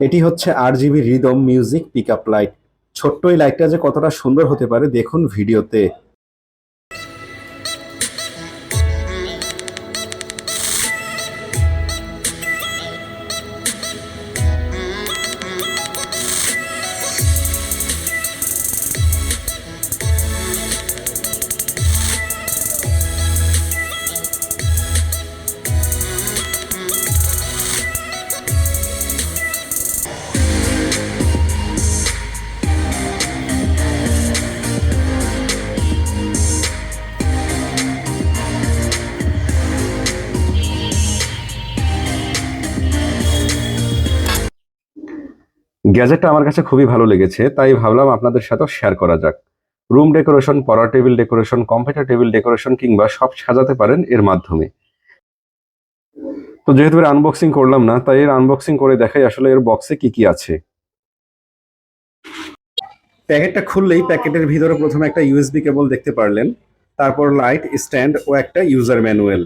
এটি হচ্ছে R GB rhythm music pick up light ছোট্ট এই লাইটটা যে কতটা সুন্দর হতে পারে দেখুন ভিডিওতে। গ্যাজেটটা আমার কাছে খুবই ভালো লেগেছে, তাই ভাবলাম আপনাদের সাথেও শেয়ার করা যাক। রুম ডেকোরেশন পড়ার table decoration computer table decoration কিংবা সব সাজাতে পারেন এর মাধ্যমে। তো যেহেতু এর আনবক্সিং করলাম না, তাই এর আনবক্সিং করে দেখাই আসলে এর বক্সে কি কি আছে। প্যাকেটটা খুললেই প্যাকেটের ভিতরে প্রথমে একটা ইউএসবি কেবল দেখতে পারলেন, তারপর লাইট স্ট্যান্ড ও একটা ইউজার ম্যানুয়াল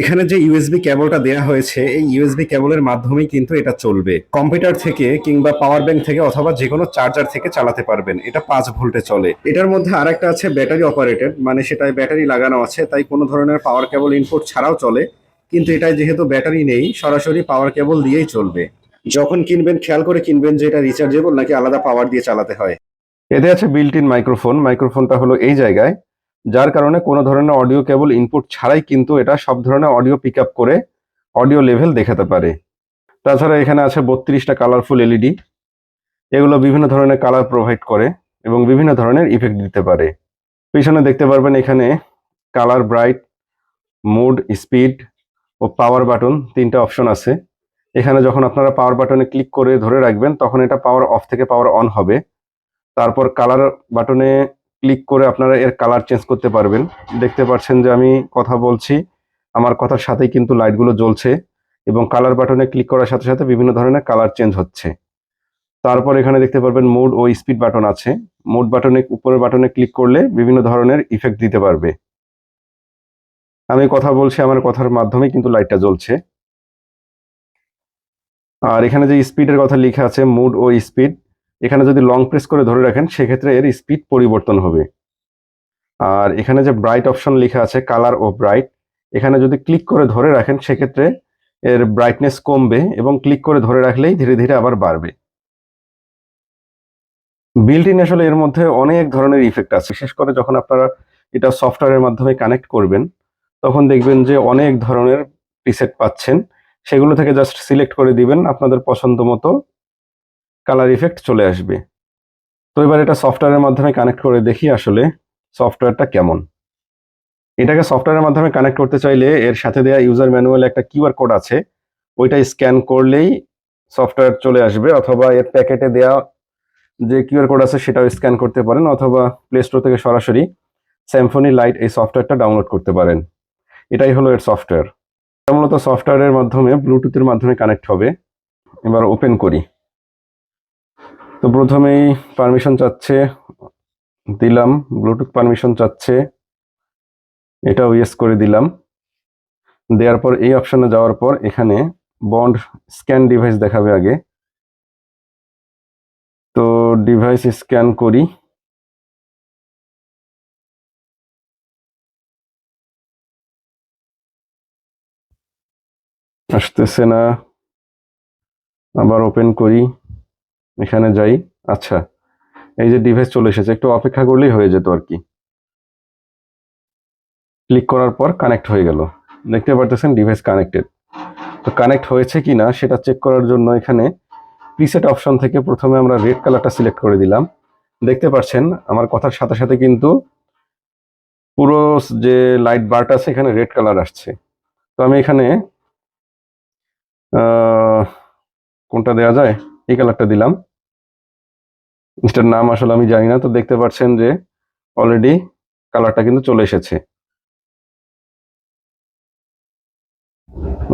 এখানে যে ইউএসবি কেবলটা দেওয়া হয়েছে, এই ইউএসবি কেবলের মাধ্যমেই কিন্তু এটা চলবে। কম্পিউটার থেকে কিংবা পাওয়ার ব্যাংক থেকে অথবা যে কোনো চার্জার থেকে চালাতে পারবেন। এটা পাঁচ ভোল্টে চলে। এটার মধ্যে আরেকটা আছে ব্যাটারি অপারেটেড মানে সেটায় ব্যাটারি লাগানো আছে, তাই কোনো ধরনের পাওয়ার কেবল ইনপুট ছাড়াও চলে। কিন্তু এটায় যেহেতু ব্যাটারি নেই, সরাসরি পাওয়ার কেবল দিয়েই চলবে। যখন কিনবেন, খেয়াল করে কিনবেন যে এটা রিচার্জেবল নাকি আলাদা পাওয়ার দিয়ে চালাতে হয়। এতে আছে বিল্ট ইন মাইক্রোফোন মাইক্রোফোনটা হলো এই জায়গায়। যার কারণে কোনো ধরনের অডিও কেবল ইনপুট ছাড়াই কিন্তু এটা সব ধরনের অডিও পিক করে অডিও লেভেল দেখাতে পারে। তাছাড়া এখানে আছে বত্রিশটা কালারফুল এলইডি এগুলো বিভিন্ন ধরনের কালার প্রোভাইড করে এবং বিভিন্ন ধরনের ইফেক্ট দিতে পারে। পিছনে দেখতে পারবেন এখানে কালার ব্রাইট মুড স্পিড ও পাওয়ার বাটন তিনটা অপশন আছে। এখানে যখন আপনারা পাওয়ার বাটনে ক্লিক করে ধরে রাখবেন, তখন এটা পাওয়ার অফ থেকে পাওয়ার অন হবে। তারপর কালার বাটনে ক্লিক করে আপনারা এর কালার চেঞ্জ করতে পারবেন। দেখতে পাচ্ছেন যে আমি কথা বলছি, আমার কথার সাথেই কিন্তু লাইটগুলো জ্বলছে এবং কালার বাটনে ক্লিক করার সাথে সাথে বিভিন্ন ধরনের কালার চেঞ্জ হচ্ছে। তারপর এখানে দেখতে পারবেন মোড ও স্পিড বাটন আছে। মোড বাটনে উপরের বাটনে ক্লিক করলে বিভিন্ন ধরনের ইফেক্ট দিতে পারবে। আমি কথা বলছি, আমার কথার মাধ্যমে কিন্তু লাইটটা জ্বলছে। আর এখানে যে স্পিডের কথা লেখা আছে মুড ও স্পিড এখানে যদি লং প্রেস করে ধরে রাখেন, সেক্ষেত্রে এর স্পিড পরিবর্তন হবে। আর এখানে যে ব্রাইট অপশন লেখা আছে কালার ও ব্রাইট এখানে যদি ক্লিক করে ধরে রাখেন, সেক্ষেত্রে এর ব্রাইটনেস কমবে এবং ক্লিক করে ধরে রাখলেই ধীরে ধীরে আবার বাড়বে। বিল্ট ইন আসলে এর মধ্যে অনেক ধরনের ইফেক্ট আছে। বিশেষ করে যখন আপনারা এটা সফটওয়্যারের মাধ্যমে কানেক্ট করবেন, তখন দেখবেন যে অনেক ধরনের প্রিসেট পাচ্ছেন। সেগুলো থেকে জাস্ট সিলেক্ট করে দিবেন আপনাদের পছন্দ মতো। কালার ইফেক্ট চলে আসবে। তো এবার এটা সফটওয়্যারের মাধ্যমে কানেক্ট করে দেখি আসলে সফটওয়্যারটা কেমন। এটাকে সফটওয়্যারের মাধ্যমে কানেক্ট করতে চাইলে এর সাথে দেওয়া ইউজার ম্যানুয়াল একটা কিউআর কোড আছে। ওইটা স্ক্যান করলেই সফটওয়্যার চলে আসবে অথবা এর প্যাকেটে দেওয়া যে কিউআর কোড আছে সেটাও স্ক্যান করতে পারেন অথবা প্লে স্টোর থেকে সরাসরি স্যামফোনি লাইট এই সফটওয়্যারটা ডাউনলোড করতে পারেন। এটাই হলো এর সফটওয়্যার মূলত সফটওয়্যারের মাধ্যমে ব্লুটুথের মাধ্যমে কানেক্ট হবে। এবার ওপেন করি। তো প্রথমেই পারমিশন চাচ্ছে, দিলাম ব্লুটুথ পারমিশন চাচ্ছে, এটাও ইয়েস করে দিলাম। দেওয়ার পর, এই অপশনে যাওয়ার পর, এখানে বন্ড স্ক্যান ডিভাইস দেখাবে আগে। তো ডিভাইস স্ক্যান করি। আসতেছে না। আবার ওপেন করি। এখানে যাই। আচ্ছা এই যে ডিভাইস চলে এসেছে, একটু অপেক্ষা করলেই হয়ে যেত আর কি। ক্লিক করার পর কানেক্ট হয়ে গেল। দেখতে পারতেছেন ডিভাইস কানেক্টেড। তো কানেক্ট হয়েছে কি না সেটা চেক করার জন্য এখানে প্রিসেট অপশন থেকে প্রথমে আমরা রেড কালারটা সিলেক্ট করে দিলাম। দেখতে পাচ্ছেন আমার কথার সাথে সাথে কিন্তু পুরো যে লাইট বারটা আছে, এখানে রেড কালার আসছে। তো আমি এখানে কোনটা দেওয়া যায়? এই কালারটা দিলাম। এটার নাম আসলে আমি জানি না, তো দেখতে পাচ্ছেন যে অলরেডি কালারটা কিন্তু চলে এসেছে।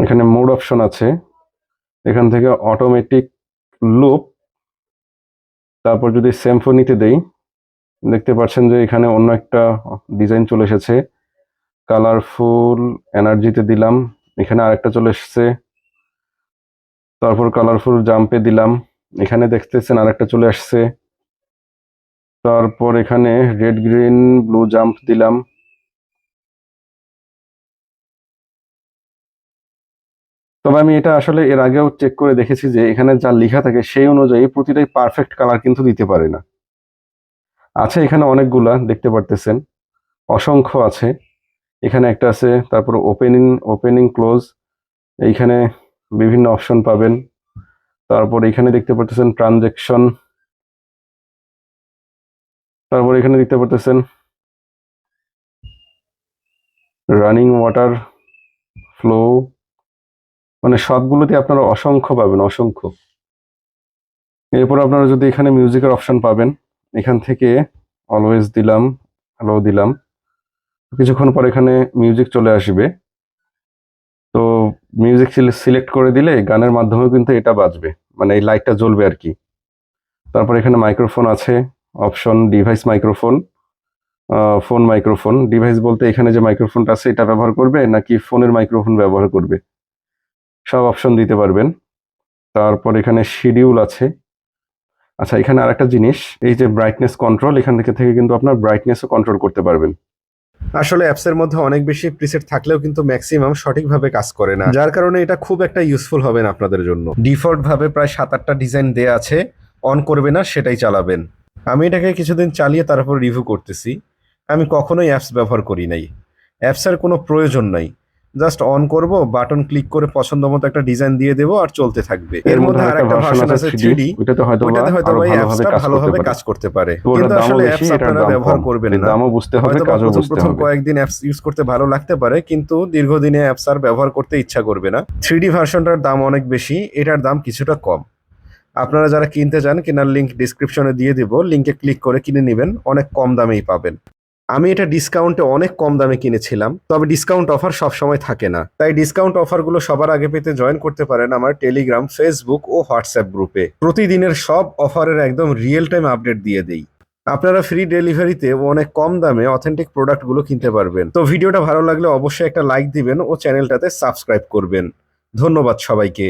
এখানে মোড অপশন আছে। এখান থেকে অটোমেটিক লুপ তারপর যদি স্যামফোনিতে দেই, দেখতে পাচ্ছেন যে এখানে অন্য একটা ডিজাইন চলে এসেছে। কালারফুল এনার্জিতে দিলাম, এখানে আরেকটা চলে এসেছে। তারপর কালারফুল জাম্পে দিলাম, এখানে দেখতেছেন আরেকটা চলে আসছে। তারপর এখানে রেড গ্রিন ব্লু জাম্প দিলাম। তবে আমি এটা আসলে এর আগেও চেক করে দেখেছি যে এখানে যা লেখা থাকে সেই অনুযায়ী প্রতিটাই পারফেক্ট কালার কিন্তু দিতে পারে না। আছে এখানে অনেকগুলা, দেখতে পারতেছেন। অসংখ্য আছে। এখানে একটা আছে, তারপর ওপেনিং ওপেনিং ক্লোজ এইখানে বিভিন্ন অপশন পাবেন। তারপর এখানে দেখতে পারতেছেন ট্রানজেকশন তারপর এখানে দেখতে পারতেছেন রানিং ওয়াটার ফ্লো মানে সবগুলোতে আপনারা অসংখ্য পাবেন, অসংখ্য। এরপর আপনারা যদি এখানে মিউজিকের অপশন পাবেন, এখান থেকে অলওয়েজ দিলাম হ্যালো দিলাম। কিছুক্ষণ পর এখানে মিউজিক চলে আসবে। তো মিউজিক সিলেক্ট করে দিলে গানের মাধ্যমে কিন্তু এটা বাজবে মানে এই লাইটটা জ্বলবে আর কি। তারপর এখানে মাইক্রোফোন আছে। Option device microphone phone microphone. Device বলতে এখানে যে মাইক্রোফোনটা আছে এটা ব্যবহার করবে নাকি ফোনের মাইক্রোফোন ব্যবহার করবে? সব অপশন দিতে পারবেন। তারপর এখানে শিডিউল আছে। আচ্ছা এখানে আরেকটা জিনিস এই যে ব্রাইটনেস কন্ট্রোল এখান থেকে থেকে কিন্তু আপনার ব্রাইটনেসও কন্ট্রোল করতে পারবেন। আসলে অ্যাপসের মধ্যে অনেক বেশি প্রিসেট থাকলেও কিন্তু ম্যাক্সিমাম সঠিকভাবে কাজ করে না। যার কারণে এটা খুব একটা ইউজফুল হবে না আপনাদের জন্য। ডিফল্ট ভাবে প্রায় সাত আটটা ডিজাইন দেয়া আছে। অন করবে না সেটাই চালাবেন। আমি এটাকে কিছুদিন চালিয়ে তারপর রিভিউ করতেছি। আমি কখনোই অ্যাপস ব্যবহার করি নাই। অ্যাপসের কোনো প্রয়োজন নাই। জাস্ট অন করব বাটন ক্লিক করে পছন্দ মতো একটা ডিজাইন দিয়ে দেবো আর চলতে থাকবে। এর মধ্যে আরেকটা ভার্সন আছে 3D ওইটাতে হয়তো হয়তো ভাই ভালোভাবে অ্যাপসটা কাজ করতে ভালোভাবে পারে। কাজ করতে পারে। কিন্তু আসলে অ্যাপস আপনারা ব্যবহার করবেন না। দামও বুঝতে হবে কাজও বুঝতে প্রথম হবে। কয়েকদিন অ্যাপস ইউজ করতে ভালো লাগতে পারে কিন্তু দীর্ঘদিনে অ্যাপস আর ব্যবহার করতে ইচ্ছা করবে না। থ্রি ভার্সনটার দাম অনেক বেশি এটার দাম কিছুটা কম। আপনারা যারা কিনতে চান, কেনার লিঙ্ক ডিসক্রিপশনে দিয়ে দিব। লিঙ্কে ক্লিক করে কিনে নেবেন, অনেক কম দামেই পাবেন। আমি এটা ডিসকাউন্টে অনেক কম দামে কিনেছিলাম, তবে ডিসকাউন্ট অফার সব সময় থাকে না। তাই ডিসকাউন্ট অফারগুলো সবার আগে পেতে জয়েন করতে পারেন আমার টেলিগ্রাম ফেসবুক ও হোয়াটসঅ্যাপ গ্রুপে প্রতিদিনের সব অফারের একদম রিয়েল টাইম আপডেট দিয়ে দেই। আপনারা ফ্রি ডেলিভারিতে অনেক কম দামে অথেন্টিক প্রোডাক্টগুলো কিনতে পারবেন। তো ভিডিওটা ভালো লাগলে অবশ্যই একটা লাইক দিবেন ও চ্যানেলটাতে সাবস্ক্রাইব করবেন। ধন্যবাদ সবাইকে।